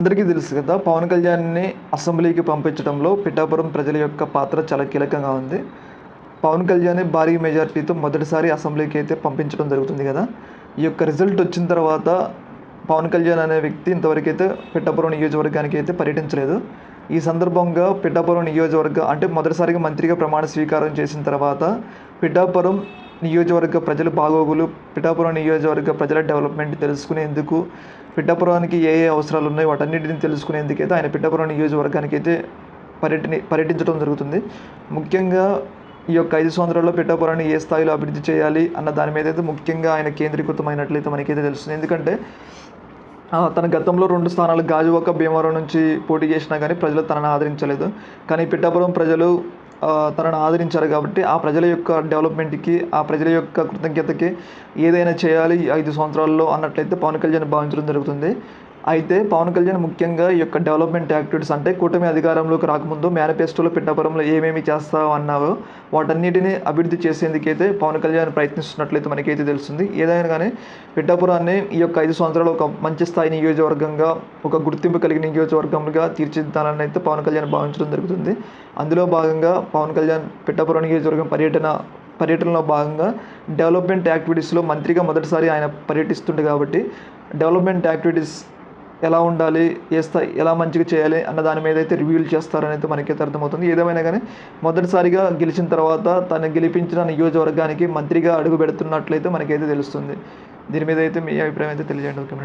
అందరికీ తెలుసు కదా పవన్ కళ్యాణ్ని అసెంబ్లీకి పంపించడంలో పిఠాపురం ప్రజల యొక్క పాత్ర చాలా కీలకంగా ఉంది. పవన్ కళ్యాణ్ భారీ మెజారిటీతో మొదటిసారి అసెంబ్లీకి అయితే పంపించడం జరుగుతుంది కదా. ఈ యొక్క రిజల్ట్ వచ్చిన తర్వాత పవన్ కళ్యాణ్ అనే వ్యక్తి ఇంతవరకు అయితే పిఠాపురం నియోజకవర్గానికి అయితే పర్యటించలేదు. ఈ సందర్భంగా పిఠాపురం నియోజకవర్గ అంటే మొదటిసారిగా మంత్రిగా ప్రమాణ స్వీకారం చేసిన తర్వాత పిఠాపురం నియోజకవర్గ ప్రజల బాగోగులు పిఠాపురం నియోజకవర్గ ప్రజల డెవలప్మెంట్ తెలుసుకునేందుకు పిఠాపురానికి ఏ ఏ అవసరాలు ఉన్నాయో వాటన్నిటిని తెలుసుకునేందుకు అయితే ఆయన పిఠాపురం నియోజకవర్గానికి అయితే పర్యటన పర్యటించడం జరుగుతుంది. ముఖ్యంగా ఈ యొక్క ఐదు సంవత్సరాల్లో పిఠాపురాన్ని ఏ స్థాయిలో అభివృద్ధి చేయాలి అన్న దాని మీద అయితే ముఖ్యంగా ఆయన కేంద్రీకృతమైనట్లయితే మనకైతే తెలుస్తుంది. ఎందుకంటే తన గతంలో రెండు స్థానాలు గాజువాక భీమవరం నుంచి పోటీ చేసినా కానీ ప్రజలు తనను ఆదరించలేదు. కానీ పిఠాపురం ప్రజలు తనను ఆదరించారు కాబట్టి ఆ ప్రజల యొక్క డెవలప్మెంట్కి ఆ ప్రజల యొక్క కృతజ్ఞతకి ఏదైనా చేయాలి ఐదు సంవత్సరాల్లో అన్నట్లయితే పవన్ కళ్యాణ్ భావించడం జరుగుతుంది. అయితే పవన్ కళ్యాణ్ ముఖ్యంగా ఈ యొక్క డెవలప్మెంట్ యాక్టివిటీస్ అంటే కూటమి అధికారంలోకి రాకముందు మేనిఫెస్టోలో పిఠాపురంలో ఏమేమి చేస్తావు అన్నావో వాటన్నిటిని అభివృద్ధి చేసేందుకైతే పవన్ కళ్యాణ్ ప్రయత్నిస్తున్నట్లయితే మనకైతే తెలుస్తుంది. ఏదైనా కానీ పిఠాపురాన్ని ఈ యొక్క ఐదు సంవత్సరాలు ఒక మంచి స్థాయి నియోజకవర్గంగా ఒక గుర్తింపు కలిగిన నియోజకవర్గంగా తీర్చిదిద్దాలని అయితే పవన్ కళ్యాణ్ భావించడం జరుగుతుంది. అందులో భాగంగా పవన్ కళ్యాణ్ పిఠాపురం నియోజకవర్గం పర్యటన పర్యటనలో భాగంగా డెవలప్మెంట్ యాక్టివిటీస్లో మంత్రిగా మొదటిసారి ఆయన పర్యటిస్తుండే కాబట్టి డెవలప్మెంట్ యాక్టివిటీస్ ఎలా ఉండాలి ఏ స్థాయి ఎలా మంచిగా చేయాలి అన్న దాని మీద అయితే రివ్యూలు చేస్తారనైతే అయితే మనకైతే అర్థమవుతుంది. ఏదేమైనా కానీ మొదటిసారిగా గెలిచిన తర్వాత తను గెలిపించిన నియోజకవర్గానికి మంత్రిగా అడుగు పెడుతున్నట్లయితే మనకైతే తెలుస్తుంది. దీని మీద అయితే మీ అభిప్రాయం అయితే తెలియజేయండి. ఓకే